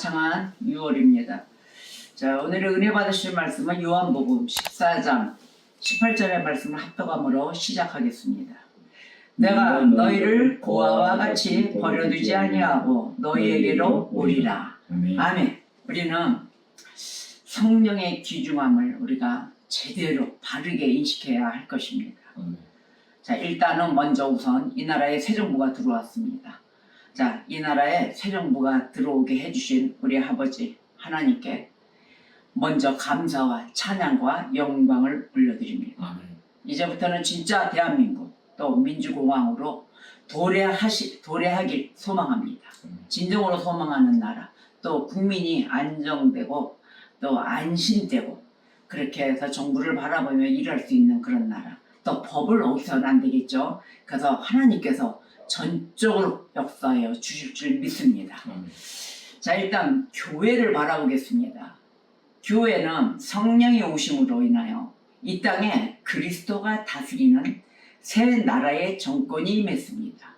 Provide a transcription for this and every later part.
화창한 6월입니다. 자, 오늘의 은혜 받으실 말씀은 요한복음 14장 18절의 말씀을 합독함으로 시작하겠습니다. 내가 너희를 고아와 같이 버려두지 아니하고 너희에게로 오리라. 아멘. 우리는 성령의 귀중함을 우리가 제대로 바르게 인식해야 할 것입니다. 자, 일단은 먼저 우선 이 나라에 새 정부가 들어왔습니다. 자, 이 나라에 새 정부가 들어오게 해주신 우리 아버지 하나님께 먼저 감사와 찬양과 영광을 올려드립니다. 아멘. 이제부터는 진짜 대한민국 또 민주공화국으로 도래하시, 도래하길 소망합니다. 진정으로 소망하는 나라 또 국민이 안정되고 또 안심되고 그렇게 해서 정부를 바라보며 일할 수 있는 그런 나라 또 법을 어기서는 안 되겠죠. 그래서 하나님께서 전적으로 역사하여 주실 줄 믿습니다. 아멘. 자 일단 교회를 바라보겠습니다. 교회는 성령의 오심으로 인하여 이 땅에 그리스도가 다스리는 새 나라의 정권이 임했습니다.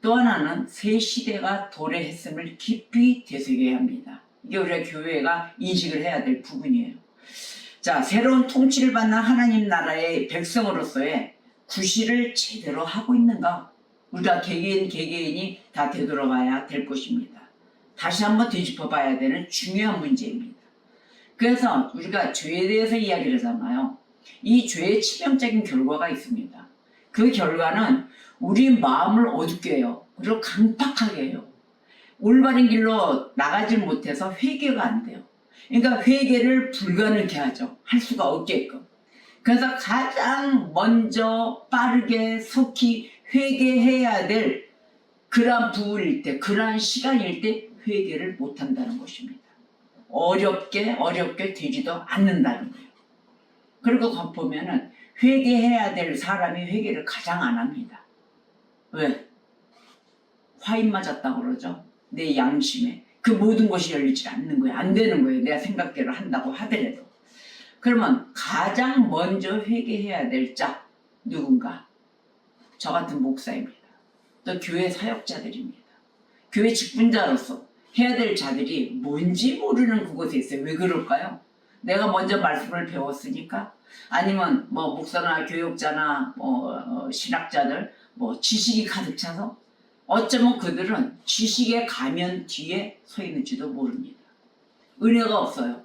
또 하나는 새 시대가 도래했음을 깊이 되새겨야 합니다. 이게 우리가 교회가 인식을 해야 될 부분이에요. 자, 새로운 통치를 받는 하나님 나라의 백성으로서의 구실을 제대로 하고 있는가? 우리가 개개인 개개인이 다 되돌아봐야 될 것입니다. 다시 한번 되짚어 봐야 되는 중요한 문제입니다. 그래서 우리가 죄에 대해서 이야기를 하잖아요. 이 죄의 치명적인 결과가 있습니다. 그 결과는 우리 마음을 어둡게 해요. 그리고 강팍하게 해요. 올바른 길로 나가질 못해서 회개가 안 돼요. 그러니까 회개를 불가능케 하죠. 할 수가 없게끔. 그래서 가장 먼저 빠르게 속히 회개해야 될 그러한 부분일 때, 그러한 시간일 때 회개를 못 한다는 것입니다. 어렵게 어렵게 되지도 않는다는 거예요. 그리고 거 보면은 회개해야 될 사람이 회개를 가장 안 합니다. 왜? 화인 맞았다고 그러죠. 내 양심에. 그 모든 것이 열리지 않는 거예요. 안 되는 거예요. 내가 생각대로 한다고 하더라도. 그러면 가장 먼저 회개해야 될 자, 누군가? 저 같은 목사입니다. 또 교회 사역자들입니다. 교회 직분자로서 해야 될 자들이 뭔지 모르는 그곳에 있어요. 왜 그럴까요? 내가 먼저 말씀을 배웠으니까 아니면 뭐 목사나 교육자나 뭐 어, 신학자들 뭐 지식이 가득 차서 어쩌면 그들은 지식의 가면 뒤에 서 있는지도 모릅니다. 은혜가 없어요.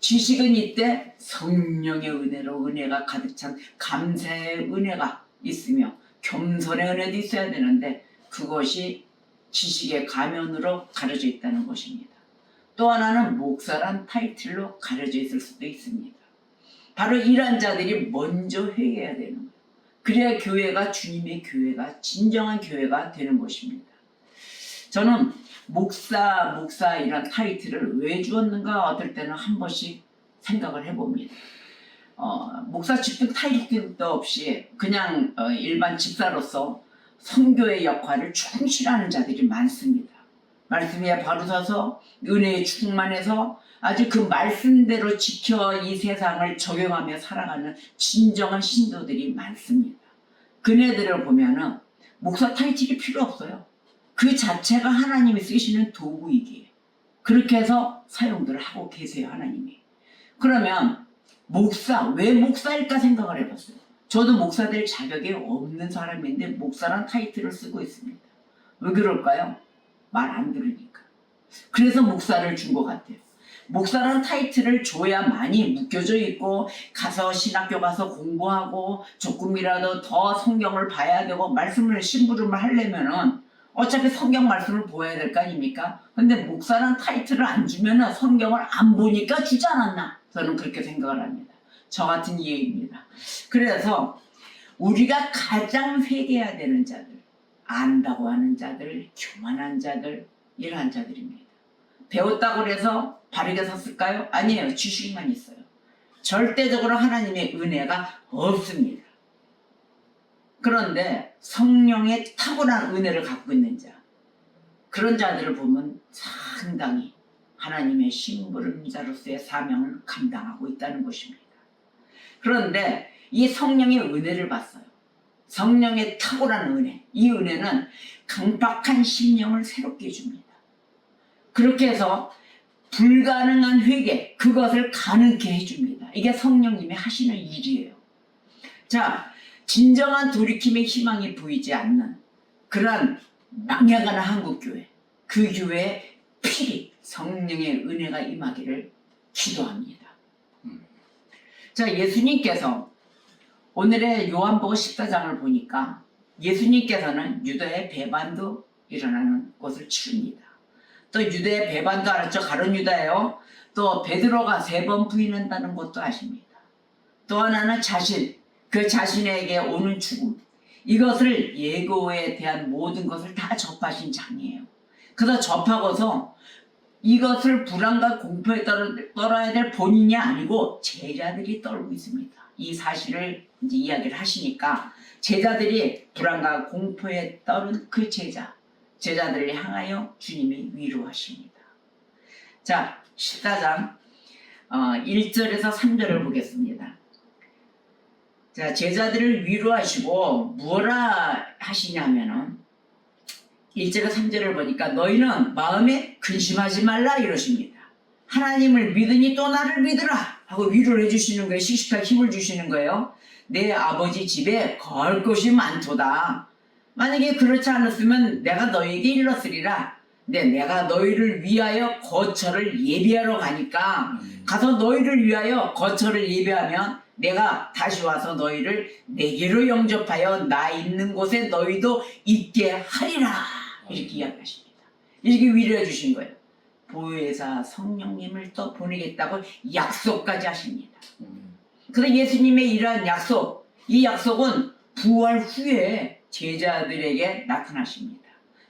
지식은 이때 성령의 은혜로 은혜가 가득 찬 감사의 은혜가 있으며 겸손의 은혜도 있어야 되는데 그것이 지식의 가면으로 가려져 있다는 것입니다. 또 하나는 목사란 타이틀로 가려져 있을 수도 있습니다. 바로 이러한 자들이 먼저 회개해야 되는 거예요. 그래야 교회가 주님의 교회가 진정한 교회가 되는 것입니다. 저는 목사, 목사 이런 타이틀을 왜 주었는가 어떨 때는 한 번씩 생각을 해봅니다. 어, 목사 직분 타이틀도 없이 그냥 어, 일반 집사로서 선교의 역할을 충실하는 자들이 많습니다. 말씀에 바로 서서 은혜에 충만해서 아주 그 말씀대로 지켜 이 세상을 적용하며 살아가는 진정한 신도들이 많습니다. 그네들을 보면은 목사 타이틀이 필요 없어요. 그 자체가 하나님이 쓰시는 도구이기에 그렇게 해서 사용들을 하고 계세요 하나님이. 그러면 목사 왜 목사일까 생각을 해봤어요. 저도 목사 될 자격이 없는 사람인데 목사란 타이틀을 쓰고 있습니다. 왜 그럴까요? 말 안 들으니까. 그래서 목사를 준 것 같아요. 목사란 타이틀을 줘야만이 묶여져 있고 가서 신학교 가서 공부하고 조금이라도 더 성경을 봐야 되고 말씀을 심부름을 하려면은 어차피 성경 말씀을 보아야 될 거 아닙니까? 근데 목사란 타이틀을 안 주면은 성경을 안 보니까 주지 않았나? 저는 그렇게 생각을 합니다. 저 같은 이해입니다. 그래서 우리가 가장 회개해야 되는 자들, 안다고 하는 자들, 교만한 자들, 이러한 자들입니다. 배웠다고 해서 바르게 섰을까요? 아니에요. 지식만 있어요. 절대적으로 하나님의 은혜가 없습니다. 그런데 성령의 탁월한 은혜를 갖고 있는 자, 그런 자들을 보면 상당히 하나님의 심부름자로서의 사명을 감당하고 있다는 것입니다. 그런데 이 성령의 은혜를 봤어요. 성령의 탁월한 은혜. 이 은혜는 강박한 심령을 새롭게 해줍니다. 그렇게 해서 불가능한 회개 그것을 가능케 해줍니다. 이게 성령님이 하시는 일이에요. 자, 진정한 돌이킴의 희망이 보이지 않는 그러한 망해가는 한국 교회, 그 교회에 필히 성령의 은혜가 임하기를 기도합니다. 자, 예수님께서 오늘의 요한복음 14장을 보니까 예수님께서는 유다의 배반도 일어나는 것을 치릅니다. 또 유다의 배반도 알았죠? 가론 유다예요. 또 베드로가 세 번 부인한다는 것도 아십니다. 또 하나는 자신, 그 자신에게 오는 죽음. 이것을 예고에 대한 모든 것을 다 접하신 장이에요. 그래서 접하고서 이것을 불안과 공포에 떨어, 떨어야 될 본인이 아니고 제자들이 떨고 있습니다. 이 사실을 이제 이야기를 하시니까 제자들이 불안과 공포에 떨은 그 제자, 제자들을 향하여 주님이 위로하십니다. 자, 14장 어, 1절에서 3절을 보겠습니다. 자, 제자들을 위로하시고 뭐라 하시냐면은 1절과 3절을 보니까 너희는 마음에 근심하지 말라 이러십니다. 하나님을 믿으니 또 나를 믿으라 하고 위로를 해주시는 거예요. 씩씩하게 힘을 주시는 거예요. 내 아버지 집에 거할 것이 많도다. 만약에 그렇지 않았으면 내가 너희에게 일렀으리라. 근데 내가 너희를 위하여 거처를 예비하러 가니까 가서 너희를 위하여 거처를 예비하면 내가 다시 와서 너희를 내게로 영접하여 나 있는 곳에 너희도 있게 하리라 이렇게 이야기하십니다. 이렇게 위로해 주신 거예요. 보혜사 성령님을 또 보내겠다고 약속까지 하십니다. 그래서 예수님의 이러한 약속, 이 약속은 부활 후에 제자들에게 나타나십니다.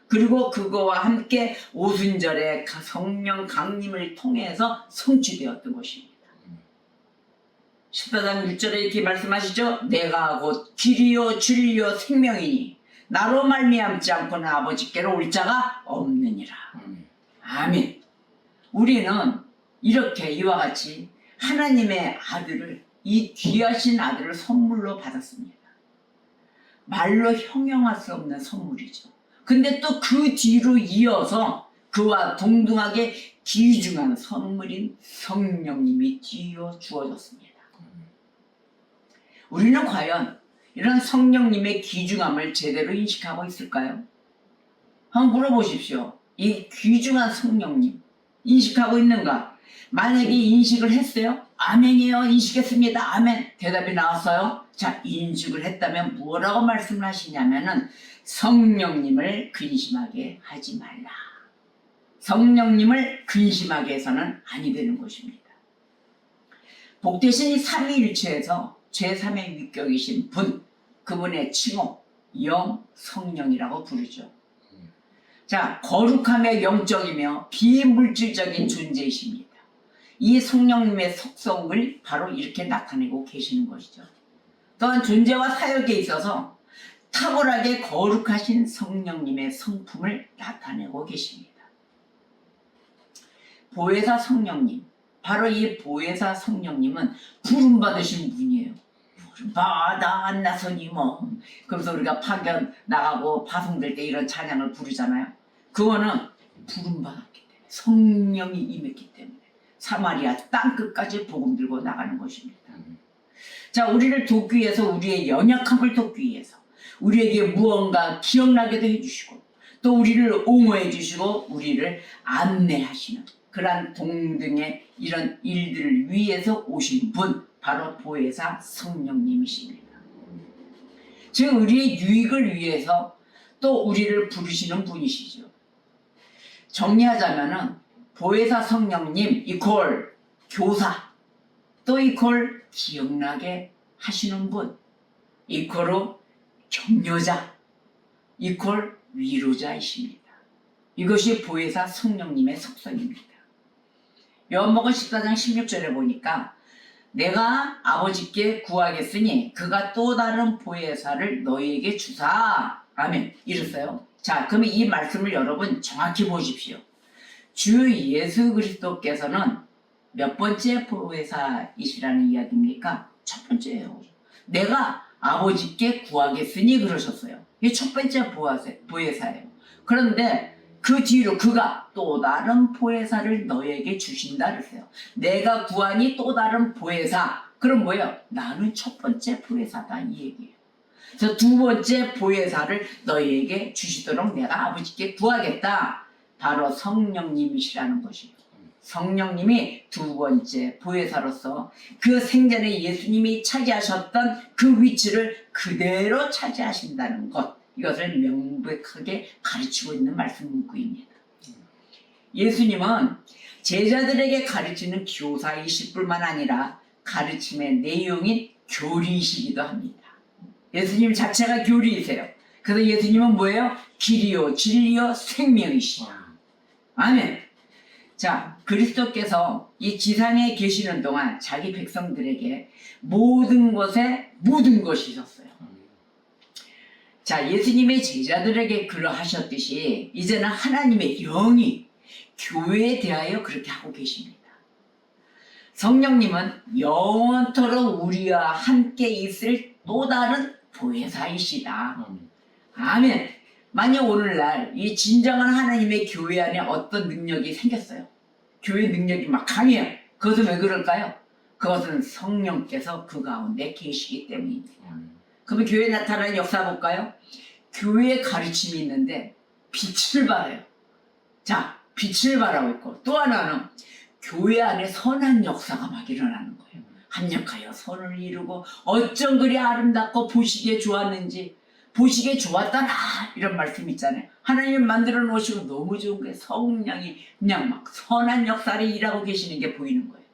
그리고 그거와 함께 오순절에 성령 강림을 통해서 성취되었던 것입니다. 14장 6절에 이렇게 말씀하시죠. 내가 곧 길이요 진리요 생명이니 나로 말미암지 않고는 아버지께로 올 자가 없느니라. 아멘. 우리는 이렇게 이와 같이 하나님의 아들을 이 귀하신 아들을 선물로 받았습니다. 말로 형용할 수 없는 선물이죠. 근데 또 그 뒤로 이어서 그와 동등하게 귀중한 선물인 성령님이 뒤어 주어졌습니다. 우리는 과연 이런 성령님의 귀중함을 제대로 인식하고 있을까요? 한번 물어보십시오. 이 귀중한 성령님 인식하고 있는가? 만약에 인식을 했어요? 아멘이요. 인식했습니다. 아멘. 대답이 나왔어요. 자, 인식을 했다면 뭐라고 말씀을 하시냐면은 성령님을 근심하게 하지 말라. 성령님을 근심하게 해서는 아니 되는 것입니다. 복되신 이 삼위일체에서 제3의 위격이신 분, 그분의 칭호, 영, 성령이라고 부르죠. 자, 거룩함의 영적이며 비물질적인 존재이십니다. 이 성령님의 속성을 바로 이렇게 나타내고 계시는 것이죠. 또한 존재와 사역에 있어서 탁월하게 거룩하신 성령님의 성품을 나타내고 계십니다. 보혜사 성령님, 바로 이 보혜사 성령님은 부름받으신 분이에요. 부름받아 안나서니 뭐. 그래서 우리가 파견 나가고 파송될 때 이런 찬양을 부르잖아요. 그거는 부름받았기 때문에 성령이 임했기 때문에 사마리아 땅끝까지 복음 들고 나가는 것입니다. 자, 우리를 돕기 위해서 우리의 연약함을 돕기 위해서 우리에게 무언가 기억나게도 해주시고 또 우리를 옹호해 주시고 우리를 안내하시는 그러한 동등의 이런 일들을 위해서 오신 분 바로 보혜사 성령님이십니다. 즉 우리의 유익을 위해서 또 우리를 부르시는 분이시죠. 정리하자면은 보혜사 성령님 이퀄 교사 또 이퀄 기억나게 하시는 분 이퀄로 격려자 이퀄 위로자이십니다. 이것이 보혜사 성령님의 속성입니다. 요한복음 14장 16절에 보니까 내가 아버지께 구하겠으니 그가 또 다른 보혜사를 너희에게 주사 아멘 이랬어요. 자 그러면 이 말씀을 여러분 정확히 보십시오. 주 예수 그리스도께서는 몇 번째 보혜사이시라는 이야기입니까? 첫 번째예요. 내가 아버지께 구하겠으니 그러셨어요. 이게 첫 번째 보혜사- 보혜사예요. 그런데 그 뒤로 그가 또 다른 보혜사를 너에게 주신다 그랬어요. 내가 구하니 또 다른 보혜사. 그럼 뭐예요? 나는 첫 번째 보혜사다 이 얘기예요. 그래서 두 번째 보혜사를 너희에게 주시도록 내가 아버지께 구하겠다. 바로 성령님이시라는 것이에요. 성령님이 두 번째 보혜사로서 그 생전에 예수님이 차지하셨던 그 위치를 그대로 차지하신다는 것. 이것을 명백하게 가르치고 있는 말씀 문구입니다. 예수님은 제자들에게 가르치는 교사이실 뿐만 아니라 가르침의 내용인 교리이시기도 합니다. 예수님 자체가 교리이세요. 그래서 예수님은 뭐예요? 길이요, 진리요, 생명이시다. 아멘. 자, 그리스도께서 이 지상에 계시는 동안 자기 백성들에게 모든 것에 모든 것이셨어요. 자, 예수님의 제자들에게 그러하셨듯이 이제는 하나님의 영이 교회에 대하여 그렇게 하고 계십니다. 성령님은 영원토록 우리와 함께 있을 또 다른 보혜사이시다. 아멘. 만약 오늘날 이 진정한 하나님의 교회 안에 어떤 능력이 생겼어요. 교회 능력이 막 강해요. 그것은 왜 그럴까요? 그것은 성령께서 그 가운데 계시기 때문입니다. 그러면 교회에 나타나는 역사 볼까요? 교회에 가르침이 있는데 빛을 발해요. 자, 빛을 발하고 있고 또 하나는 교회 안에 선한 역사가 막 일어나는 거예요. 합력하여 선을 이루고 어쩜 그리 아름답고 보시기에 좋았는지 보시기에 좋았다나 이런 말씀 있잖아요. 하나님 만들어 놓으시고 너무 좋은 게 성령이 그냥 막 선한 역사를 일하고 계시는 게 보이는 거예요.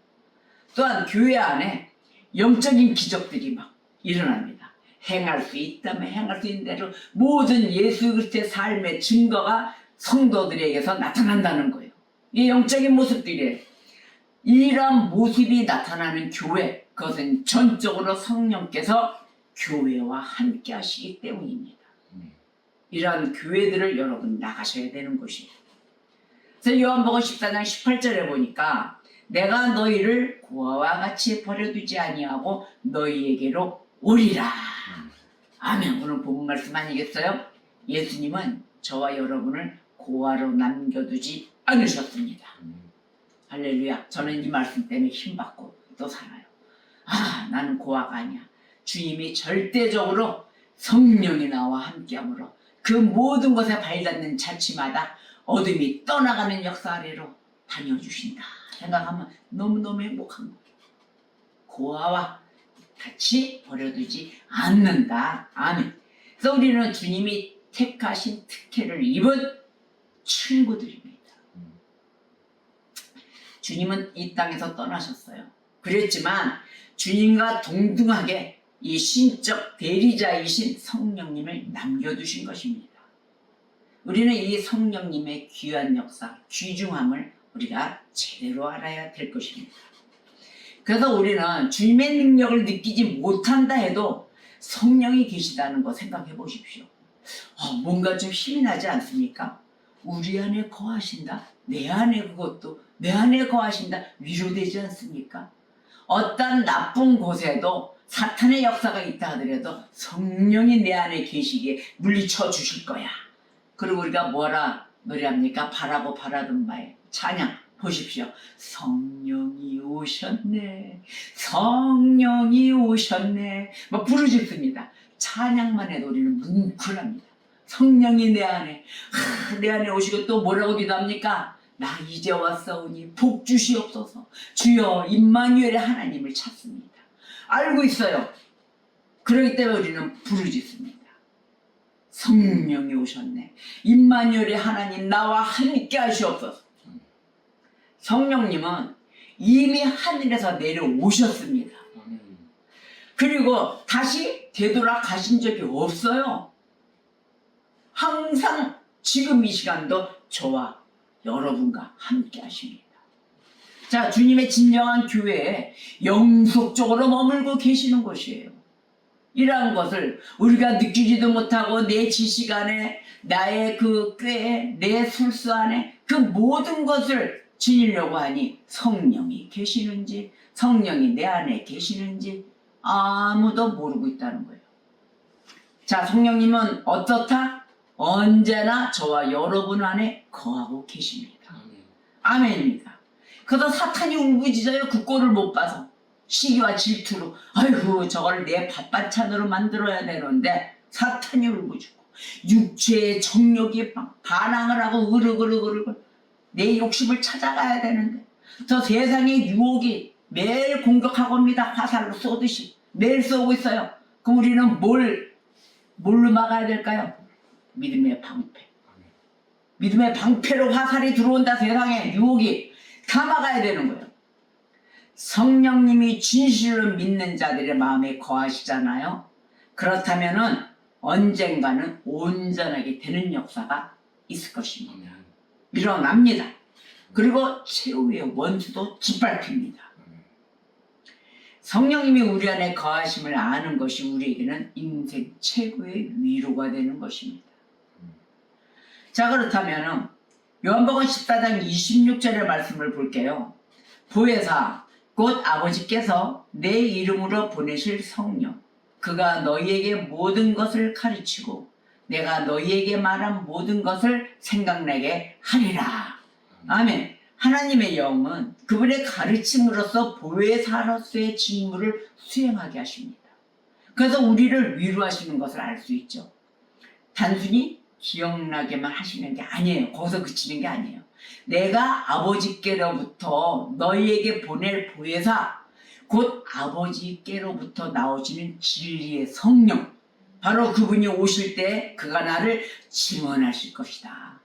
또한 교회 안에 영적인 기적들이 막 일어납니다. 행할 수 있다면 행할 수 있는 대로 모든 예수 그리스도의 삶의 증거가 성도들에게서 나타난다는 거예요. 이 영적인 모습들이에요. 이러한 모습이 나타나는 교회, 그것은 전적으로 성령께서 교회와 함께 하시기 때문입니다. 이러한 교회들을 여러분 나가셔야 되는 것이에요. 요한복음 14장 18절에 보니까 내가 너희를 고아와 같이 버려두지 아니하고 너희에게로 오리라. 아멘. 오늘 본문 말씀 아니겠어요? 예수님은 저와 여러분을 고아로 남겨두지 않으셨습니다. 할렐루야. 저는 이 말씀 때문에 힘받고 또 살아요. 아, 나는 고아가 아니야. 주님이 절대적으로 성령이 나와 함께함으로 그 모든 것에 발닿는 자치마다 어둠이 떠나가는 역사 아래로 다녀주신다. 생각하면 너무너무 행복한 거예요. 고아와 같이 버려두지 않는다. 아멘. 그래서 우리는 주님이 택하신 특혜를 입은 친구들입니다. 주님은 이 땅에서 떠나셨어요. 그랬지만 주님과 동등하게 이 신적 대리자이신 성령님을 남겨두신 것입니다. 우리는 이 성령님의 귀한 역사, 귀중함을 우리가 제대로 알아야 될 것입니다. 그래서 우리는 주님의 능력을 느끼지 못한다 해도 성령이 계시다는 거 생각해 보십시오. 어, 뭔가 좀 힘이 나지 않습니까? 우리 안에 거하신다? 내 안에 그것도 내 안에 거하신다? 위로되지 않습니까? 어떤 나쁜 곳에도 사탄의 역사가 있다 하더라도 성령이 내 안에 계시기에 물리쳐 주실 거야. 그리고 우리가 뭐라 노래합니까? 바라고 바라던 바에 찬양 보십시오. 성령이 오셨네. 성령이 오셨네. 막 부르짖습니다. 찬양만 해도 우리는 뭉클합니다. 성령이 내 안에 하, 내 안에 오시고 또 뭐라고 기도합니까? 나 이제 왔사오니 복 주시옵소서. 주여 임마누엘의 하나님을 찾습니다. 알고 있어요. 그렇기 때문에 우리는 부르짖습니다. 성령이 오셨네. 임마누엘의 하나님 나와 함께 하시옵소서. 성령님은 이미 하늘에서 내려오셨습니다. 그리고 다시 되돌아 가신 적이 없어요. 항상 지금 이 시간도 저와 여러분과 함께 하십니다. 자, 주님의 진정한 교회에 영속적으로 머물고 계시는 것이에요. 이러한 것을 우리가 느끼지도 못하고 내 지식 안에 나의 그 꾀에 내 술수 안에 그 모든 것을 지니려고 하니 성령이 계시는지 성령이 내 안에 계시는지 아무도 모르고 있다는 거예요. 자, 성령님은 어떻다? 언제나 저와 여러분 안에 거하고 계십니다. 아멘. 아멘입니다. 그래서 사탄이 울부짖어요. 그 꼴을 못 봐서. 시기와 질투로. 아이고, 저걸 내 밥반찬으로 만들어야 되는데, 사탄이 울부짖고, 육체의 정욕이 막 반항을 하고, 으르그르그르, 내 욕심을 찾아가야 되는데, 저 세상의 유혹이 매일 공격하고 옵니다. 화살로 쏘듯이. 매일 쏘고 있어요. 그럼 우리는 뭘, 뭘로 막아야 될까요? 믿음의 방패. 믿음의 방패로 화살이 들어온다 세상에 유혹이 다 막아야 되는 거예요. 성령님이 진실로 믿는 자들의 마음에 거하시잖아요. 그렇다면은 언젠가는 온전하게 되는 역사가 있을 것입니다. 아멘. 일어납니다. 그리고 최후의 원수도 짓밟힙니다. 성령님이 우리 안에 거하심을 아는 것이 우리에게는 인생 최고의 위로가 되는 것입니다. 자 그렇다면 요한복음 14장 26절의 말씀을 볼게요. 보혜사 곧 아버지께서 내 이름으로 보내실 성령 그가 너희에게 모든 것을 가르치고 내가 너희에게 말한 모든 것을 생각나게 하리라. 아멘. 하나님의 영은 그분의 가르침으로써 보혜사로서의 직무를 수행하게 하십니다. 그래서 우리를 위로하시는 것을 알 수 있죠. 단순히 기억나게만 하시는 게 아니에요. 거기서 그치는 게 아니에요. 내가 아버지께로부터 너희에게 보낼 보혜사, 곧 아버지께로부터 나오시는 진리의 성령, 바로 그분이 오실 때 그가 나를 증언하실 것이다.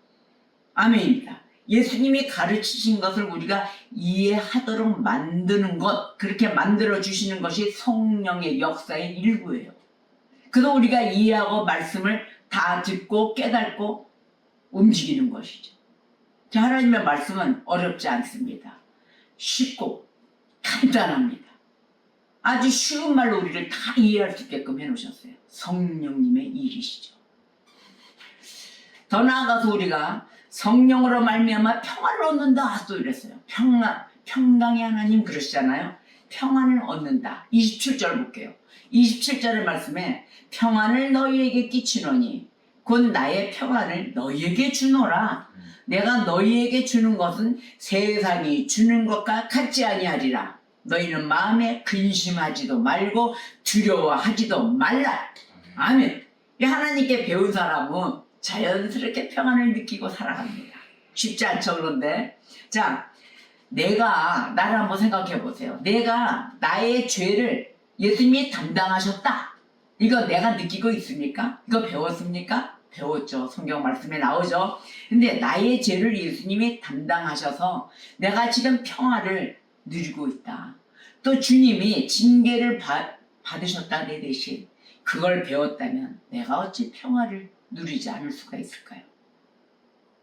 아멘입니다. 예수님이 가르치신 것을 우리가 이해하도록 만드는 것, 그렇게 만들어 주시는 것이 성령의 역사의 일부예요. 그래서 우리가 이해하고 말씀을 다 듣고 깨닫고 움직이는 것이죠. 자, 하나님의 말씀은 어렵지 않습니다. 쉽고 간단합니다. 아주 쉬운 말로 우리를 다 이해할 수 있게끔 해놓으셨어요. 성령님의 일이시죠. 더 나아가서 우리가 성령으로 말미암아 평안을 얻는다 또 이랬어요. 평안, 평강의 하나님 그러시잖아요. 평안을 얻는다. 27절 볼게요. 27절의 말씀에 평안을 너희에게 끼치노니 곧 나의 평안을 너희에게 주노라. 내가 너희에게 주는 것은 세상이 주는 것과 같지 아니하리라. 너희는 마음에 근심하지도 말고 두려워하지도 말라. 아멘. 이 하나님께 배운 사람은 자연스럽게 평안을 느끼고 살아갑니다. 쉽지 않죠, 그런데. 자, 내가, 나를 한번 생각해 보세요. 내가 나의 죄를 예수님이 담당하셨다. 이거 내가 느끼고 있습니까? 이거 배웠습니까? 배웠죠. 성경 말씀에 나오죠. 근데 나의 죄를 예수님이 담당하셔서 내가 지금 평화를 누리고 있다. 또 주님이 징계를 받, 받으셨다 내 대신 그걸 배웠다면 내가 어찌 평화를 누리지 않을 수가 있을까요?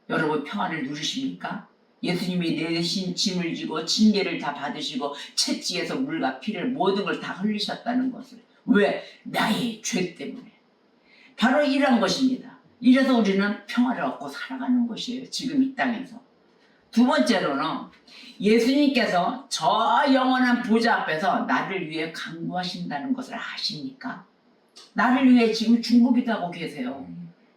여러분 평화를 누리십니까? 예수님이 내 대신 짐을 지고 징계를 다 받으시고 채찍에서 물과 피를 모든 걸 다 흘리셨다는 것을 왜? 나의 죄 때문에 바로 이런 것입니다. 이래서 우리는 평화를 얻고 살아가는 것이에요. 지금 이 땅에서. 두 번째로는 예수님께서 저 영원한 보좌 앞에서 나를 위해 강구하신다는 것을 아십니까? 나를 위해 지금 중보기도 하고 계세요.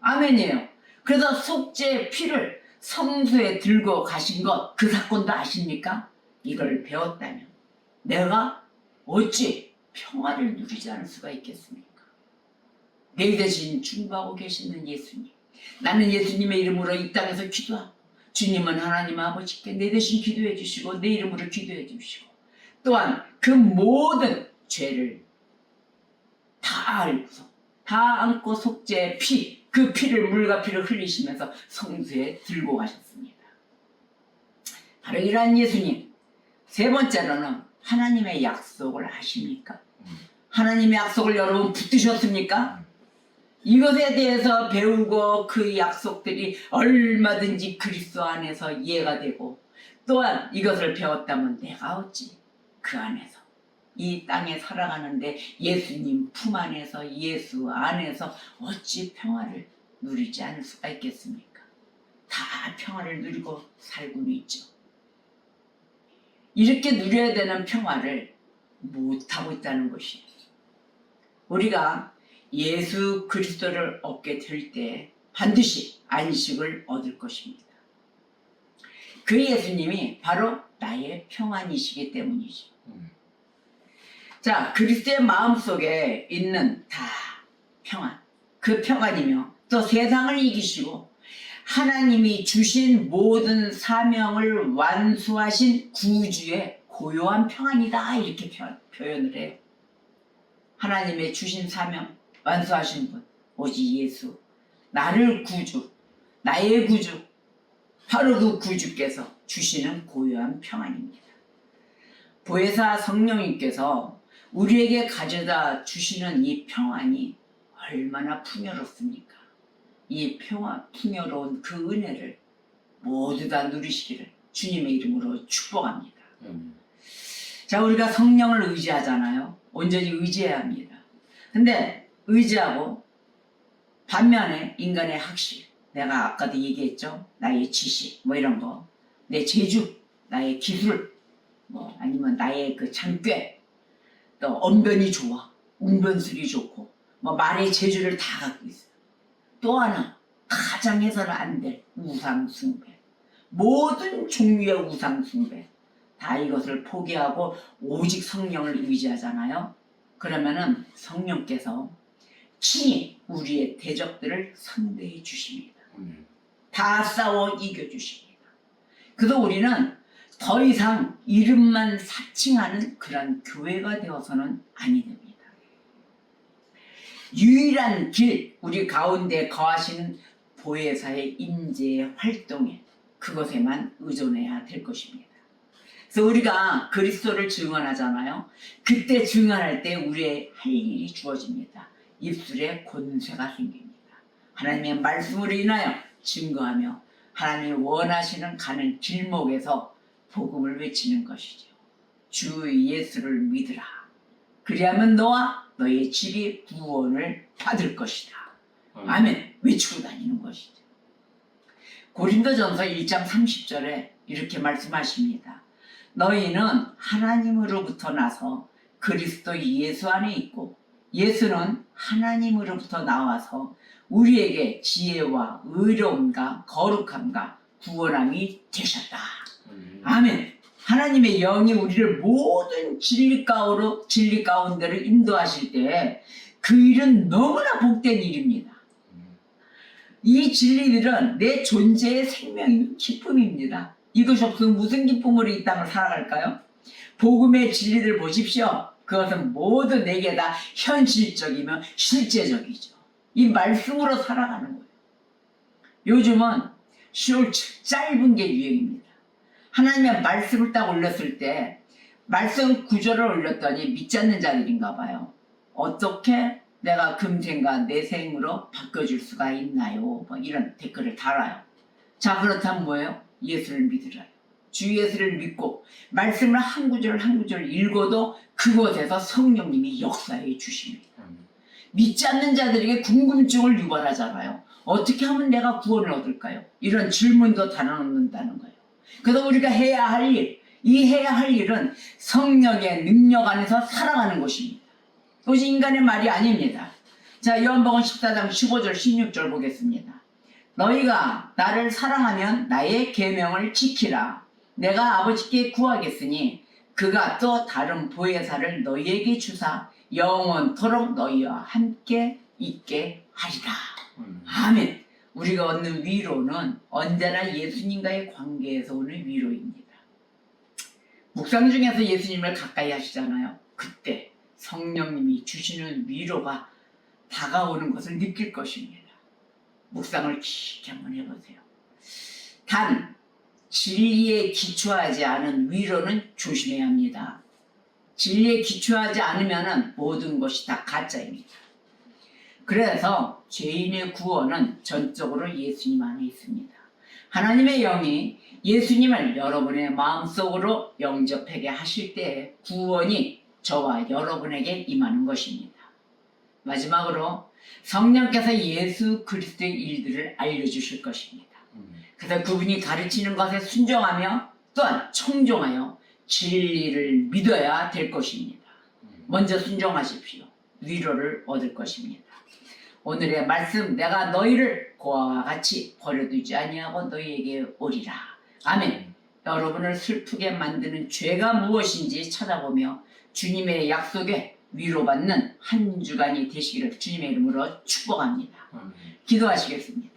아멘이에요. 그래서 속죄의 피를 성소에 들고 가신 것, 그 사건도 아십니까? 이걸 배웠다면 내가 어찌 평화를 누리지 않을 수가 있겠습니까? 내 대신 중보하고 계시는 예수님. 나는 예수님의 이름으로 이 땅에서 기도하고 주님은 하나님 아버지께 내 대신 기도해 주시고 내 이름으로 기도해 주시고 또한 그 모든 죄를 다 알고서 다 안고 속죄의 피, 그 피를 물과 피를 흘리시면서 성수에 들고 가셨습니다. 바로 이러한 예수님. 세 번째로는 하나님의 약속을 아십니까? 하나님의 약속을 여러분 붙드셨습니까? 이것에 대해서 배우고 그 약속들이 얼마든지 그리스도 안에서 이해가 되고 또한 이것을 배웠다면 내가 어찌 그 안에서 이 땅에 살아가는데 예수님 품 안에서 예수 안에서 어찌 평화를 누리지 않을 수가 있겠습니까? 다 평화를 누리고 살고는 있죠. 이렇게 누려야 되는 평화를 못하고 있다는 것이에요. 우리가 예수 그리스도를 얻게 될 때 반드시 안식을 얻을 것입니다. 그 예수님이 바로 나의 평안이시기 때문이죠. 음. 자, 그리스도의 마음 속에 있는 다 평안. 그 평안이며 또 세상을 이기시고 하나님이 주신 모든 사명을 완수하신 구주의 고요한 평안이다. 이렇게 표, 표현을 해요. 하나님의 주신 사명 완수하신 분 오직 예수 나를 구주 나의 구주 바로 그 구주께서 주시는 고요한 평안입니다. 보혜사 성령님께서 우리에게 가져다 주시는 이 평안이 얼마나 풍요롭습니까? 이 평화 풍요로운 그 은혜를 모두 다 누리시기를 주님의 이름으로 축복합니다. 음. 자, 우리가 성령을 의지하잖아요. 온전히 의지해야 합니다. 근데 의지하고 반면에 인간의 학식, 내가 아까도 얘기했죠. 나의 지식, 뭐 이런 거, 내 재주, 나의 기술, 뭐 아니면 나의 그 장꾀, 또 언변이 좋아, 웅변술이 좋고, 뭐 말의 재주를 다 갖고 있어요. 또 하나 가장 해서는 안 될 우상숭배, 모든 종류의 우상숭배. 다 이것을 포기하고 오직 성령을 의지하잖아요. 그러면은 성령께서 친히 우리의 대적들을 상대해 주십니다. 음. 다 싸워 이겨 주십니다. 그래서 우리는 더 이상 이름만 사칭하는 그런 교회가 되어서는 아니 됩니다. 유일한 길, 우리 가운데 거하시는 보혜사의 임재 활동에 그것에만 의존해야 될 것입니다. 그래서 우리가 그리스도를 증언하잖아요. 그때 증언할 때 우리의 할 일이 주어집니다. 입술에 권세가 생깁니다. 하나님의 말씀으로 인하여 증거하며 하나님이 원하시는 가는 길목에서 복음을 외치는 것이죠. 주 예수를 믿으라. 그리하면 너와 너의 집이 구원을 받을 것이다. 음. 아멘. 외치고 다니는 것이죠. 고린도전서 1장 30절에 이렇게 말씀하십니다. 너희는 하나님으로부터 나서 그리스도 예수 안에 있고 예수는 하나님으로부터 나와서 우리에게 지혜와 의로움과 거룩함과 구원함이 되셨다. 음. 아멘. 하나님의 영이 우리를 모든 진리 가운데로 진리 가운데를 인도하실 때 그 일은 너무나 복된 일입니다. 음. 이 진리들은 내 존재의 생명인 기쁨입니다. 이것이 없으면 무슨 기쁨으로 이 땅을 살아갈까요? 복음의 진리들 보십시오. 그것은 모두 내게 다 현실적이며 실제적이죠. 이 말씀으로 살아가는 거예요. 요즘은 쇼 짧은 게 유행입니다. 하나님의 말씀을 딱 올렸을 때 말씀 구절을 올렸더니 믿지 않는 자들인가 봐요. 어떻게 내가 금생과 내생으로 바꿔줄 수가 있나요? 뭐 이런 댓글을 달아요. 자 그렇다면 뭐예요? 예수를 믿으라요. 주 예수를 믿고 말씀을 한 구절 한 구절 읽어도 그곳에서 성령님이 역사해 주십니다. 음. 믿지 않는 자들에게 궁금증을 유발하잖아요. 어떻게 하면 내가 구원을 얻을까요? 이런 질문도 달아놓는다는 거예요. 그래서 우리가 해야 할 일, 이 해야 할 일은 성령의 능력 안에서 살아가는 것입니다. 그것이 인간의 말이 아닙니다. 자, 요한복음 14장 15절 16절 보겠습니다. 너희가 나를 사랑하면 나의 계명을 지키라. 내가 아버지께 구하겠으니 그가 또 다른 보혜사를 너희에게 주사 영원토록 너희와 함께 있게 하리라. 음. 아멘. 우리가 얻는 위로는 언제나 예수님과의 관계에서 오는 위로입니다. 묵상 중에서 예수님을 가까이 하시잖아요. 그때 성령님이 주시는 위로가 다가오는 것을 느낄 것입니다. 묵상을 깊게 한번 해보세요. 단, 진리에 기초하지 않은 위로는 조심해야 합니다. 진리에 기초하지 않으면 모든 것이 다 가짜입니다. 그래서 죄인의 구원은 전적으로 예수님 안에 있습니다. 하나님의 영이 예수님을 여러분의 마음속으로 영접하게 하실 때 구원이 저와 여러분에게 임하는 것입니다. 마지막으로 성령께서 예수 그리스도의 일들을 알려주실 것입니다. 음. 그래서 그분이 가르치는 것에 순종하며 또한 청종하여 진리를 믿어야 될 것입니다. 음. 먼저 순종하십시오. 위로를 얻을 것입니다. 오늘의 말씀 내가 너희를 고아와 같이 버려두지 아니하고 너희에게 오리라. 아멘. 여러분을 슬프게 만드는 죄가 무엇인지 찾아보며 주님의 약속에 위로받는 한 주간이 되시기를 주님의 이름으로 축복합니다. 기도하시겠습니다.